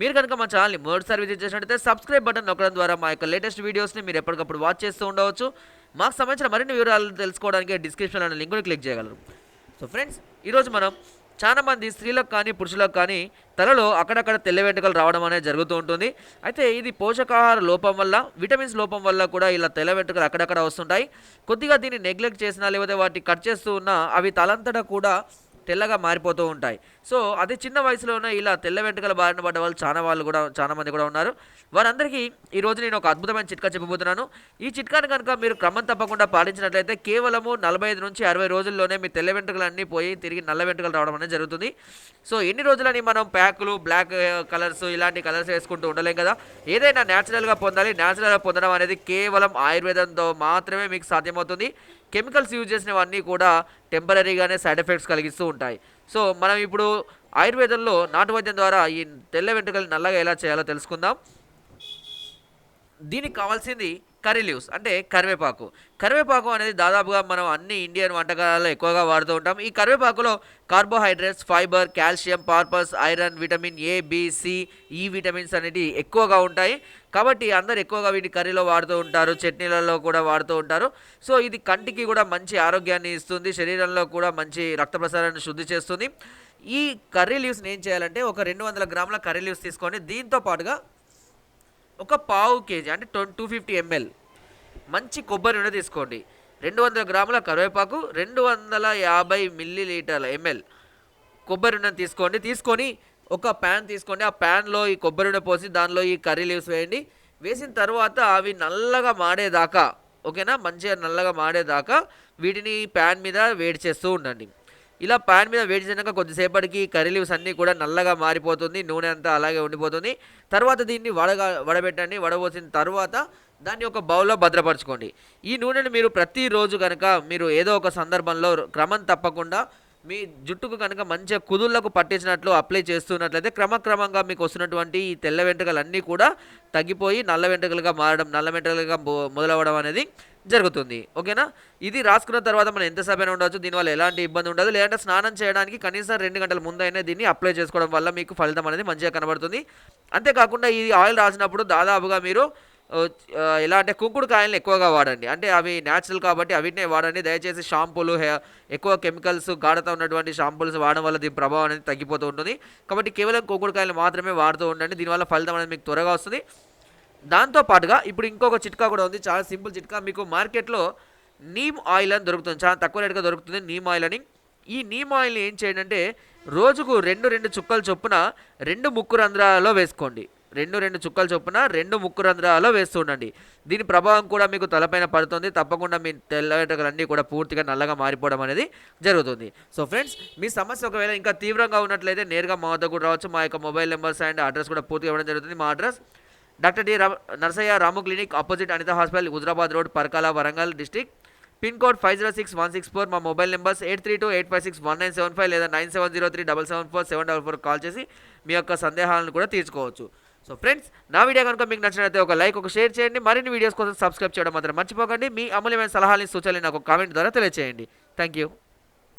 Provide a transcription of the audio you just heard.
మీరు కనుక మా ఛానల్ని మొదటిసారి విజిట్ చేసినట్టయితే సబ్స్క్రైబ్ బటన్ నొక్కడం ద్వారా మా యొక్క లేటెస్ట్ వీడియోస్ని మీరు ఎప్పటికప్పుడు వాచ్ చేస్తూ ఉండవచ్చు. మాకు సంబంధించిన మరిన్ని వివరాలు తెలుసుకోవడానికి డిస్క్రిప్షన్లో ఉన్న లింక్ని క్లిక్ చేయగలరు. సో ఫ్రెండ్స్ ఈరోజు మనం చాలా మంది స్త్రీలకు కానీ పురుషులకు కానీ తలలో అక్కడక్కడ తెల్ల వెంట్రుకలు రావడం అనేది జరుగుతూ ఉంటుంది. అయితే ఇది పోషకాహార లోపం వల్ల విటమిన్స్ లోపం వల్ల కూడా ఇలా తెల్ల వెంట్రుకలు అక్కడక్కడ వస్తుంటాయి. కొద్దిగా దీన్ని నెగ్లెక్ట్ చేసినా లేకపోతే వాటిని కట్ చేస్తూ ఉన్నా అవి తలంతటా కూడా తెల్లగా మారిపోతూ ఉంటాయి. సో అది చిన్న వయసులోనే ఇలా తెల్ల వెంట్రుకల బారిన పడ్డ వాళ్ళు చాలా వాళ్ళు కూడా చాలా మంది కూడా ఉన్నారు. వారందరికీ ఈరోజు నేను ఒక అద్భుతమైన చిట్కా చెప్పబోతున్నాను. ఈ చిట్కాను కనుక మీరు క్రమం తప్పకుండా పాటించినట్లయితే కేవలము నలభై ఐదు నుంచి అరవై రోజుల్లోనే మీ తెల్ల వెంట్రుకలు అన్నీ పోయి తిరిగి నల్ల వెంట్రుకలు రావడం అనేది జరుగుతుంది. సో ఎన్ని రోజులని మనం ప్యాకులు బ్లాక్ కలర్స్ ఇలాంటి కలర్స్ వేసుకుంటూ ఉండలేం కదా? ఏదైనా న్యాచురల్గా పొందాలి. న్యాచురల్గా పొందడం అనేది కేవలం ఆయుర్వేదంతో మాత్రమే మీకు సాధ్యమవుతుంది. కెమికల్స్ యూజ్ చేసినవన్నీ కూడా టెంపరీగానే సైడ్ ఎఫెక్ట్స్ కలిగిస్తూ ఉంటాయి. సో మనం ఇప్పుడు ఆయుర్వేదంలో నాటు వైద్యం ద్వారా ఈ తెల్ల వెంట్రుకలు నల్లగా ఎలా చేయాలో తెలుసుకుందాం. దీనికి కావాల్సింది కర్రీ లీవ్స్ అంటే కరివేపాకు. కరివేపాకు అనేది దాదాపుగా మనం అన్ని ఇండియన్ వంటకాలలో ఎక్కువగా వాడుతూ ఉంటాం. ఈ కరివేపాకులో carbohydrates fibre calcium phosphorus iron vitamin A B C E vitamins అనేవి ఎక్కువగా ఉంటాయి. కాబట్టి అందరు ఎక్కువగా వీటి కర్రీలో వాడుతూ ఉంటారు చట్నీలలో కూడా వాడుతూ ఉంటారు. సో ఇది కంటికి కూడా మంచి ఆరోగ్యాన్ని ఇస్తుంది శరీరంలో కూడా మంచి రక్త ప్రసారాన్ని శుద్ధి చేస్తుంది. ఈ కర్రీ లీవ్స్ని ఏం చేయాలంటే ఒక రెండు వందల గ్రాముల కర్రీ లీవ్స్ తీసుకొని దీంతో పాటుగా ఒక పావు కేజీ అంటే ట్వంటీ టూ ఫిఫ్టీ ఎంఎల్. మంచి కొబ్బరి నూనె తీసుకోండి. రెండు వందల గ్రాముల కరివేపాకు రెండు వందల యాభై మిల్లీ లీటర్ల ఎంఎల్. కొబ్బరి నూనె తీసుకోండి. తీసుకొని ఒక ప్యాన్ తీసుకోండి. ఆ ప్యాన్లో ఈ కొబ్బరి నూనె పోసి దానిలో ఈ కర్రీ లీవ్స్ వేయండి. వేసిన తర్వాత అవి నల్లగా మాడేదాకా ఓకేనా? మంచిగా నల్లగా మాడేదాకా వీటిని ప్యాన్ మీద వేడి చేస్తూ ఉండండి. ఇలా పాన్ మీద వేడి చేసినాక కొద్దిసేపటికి కర్రీ లీవ్స్ అన్నీ కూడా నల్లగా మారిపోతుంది నూనె అంతా అలాగే ఉండిపోతుంది. తర్వాత దీన్ని వడగా వడబెట్టండి. వడబోసిన తర్వాత దాన్ని ఒక బౌల్లో భద్రపరచుకోండి. ఈ నూనెను మీరు ప్రతిరోజు కనుక మీరు ఏదో ఒక సందర్భంలో క్రమం తప్పకుండా మీ జుట్టుకు కనుక మంచిగా కుదుళ్ళకు పట్టించినట్లు అప్లై చేస్తున్నట్లయితే క్రమక్రమంగా మీకు వస్తున్నటువంటి ఈ తెల్ల వెంట్రుకలన్నీ కూడా తగ్గిపోయి నల్ల వెంట్రుకలుగా మారడం నల్ల వెంట్రుకలుగా మొదలవడం మొదలవ్వడం అనేది జరుగుతుంది. ఓకేనా? ఇది రాసుకున్న తర్వాత మనం ఎంత అయినా ఉండవచ్చు దీనివల్ల ఎలాంటి ఇబ్బంది ఉండదు. లేదంటే స్నానం చేయడానికి కనీసం రెండు గంటల ముందైనా దీన్ని అప్లై చేసుకోవడం వల్ల మీకు ఫలితం అనేది మంచిగా కనబడుతుంది. అంతేకాకుండా ఈ ఆయిల్ రాసినప్పుడు దాదాపుగా మీరు ఎలా అంటే కుంకుడుకాయలను ఎక్కువగా వాడండి. అంటే అవి న్యాచురల్ కాబట్టి అవిటినే వాడండి. దయచేసి షాంపూలు హె ఎక్కువ కెమికల్స్ గాఢత ఉన్నటువంటి షాంపూల్స్ వాడడం వల్ల దీని ప్రభావం అనేది తగ్గిపోతూ ఉంటుంది. కాబట్టి కేవలం కుంకుడుకాయలు మాత్రమే వాడుతూ ఉండండి. దీనివల్ల ఫలితం అనేది మీకు త్వరగా వస్తుంది. దాంతో పాటుగా ఇప్పుడు ఇంకొక చిట్కా కూడా ఉంది. చాలా సింపుల్ చిట్కా. మీకు మార్కెట్లో నీమ్ ఆయిల్ అని దొరుకుతుంది. చాలా తక్కువ రేటుగా దొరుకుతుంది నీమ్ ఆయిల్ అని. ఈ నీమ్ ఆయిల్ని ఏం చేయండి అంటే రోజుకు రెండు రెండు చుక్కలు చొప్పున రెండు ముక్కు రంధ్రాలలో వేసుకోండి. రెండు రెండు చుక్కల చొప్పున రెండు ముక్కు రంధ్రాలలో వేస్తూ ఉండండి. దీని ప్రభావం కూడా మీకు తలపైన పడుతుంది. తప్పకుండా మీ తెల్ల కూడా పూర్తిగా నల్లగా మారిపోవడం అనేది జరుగుతుంది. సో ఫ్రెండ్స్ మీ సమస్య ఒకవేళ ఇంకా తీవ్రంగా ఉన్నట్లయితే నేరుగా మా వద్ద కూడా రావచ్చు. మా యొక్క మొబైల్ నెంబర్స్ అండ్ అడ్రస్ కూడా పూర్తిగా ఇవ్వడం జరుగుతుంది. మా అడ్రస్ డాక్టర్ డి రా Narsaiah Ramu clinic opposite Anitha hospital Huzurabad road Parkal Warangal district pin code five zero six one six four మా mobile numbers eight three two eight five six one nine seven five లేదా nine seven zero three double seven four seven double four call చేసి మీ యొక్క సందేహాలను కూడా తీర్చుకోవచ్చు. So friends నా video కనుక మీకు నచ్చినట్లయితే ఒక లైక్ ఒక షేర్ చేయండి. మరిన్ని వీడియోస్ కోసం సబ్స్క్రైబ్ చేయడం మాత్రం మర్చిపోకండి. మీ అమూల్యమైన సలహాలని సూచనలు నాకు కామెంట్ ద్వారా తెలియజేయండి థ్యాంక్ యూ.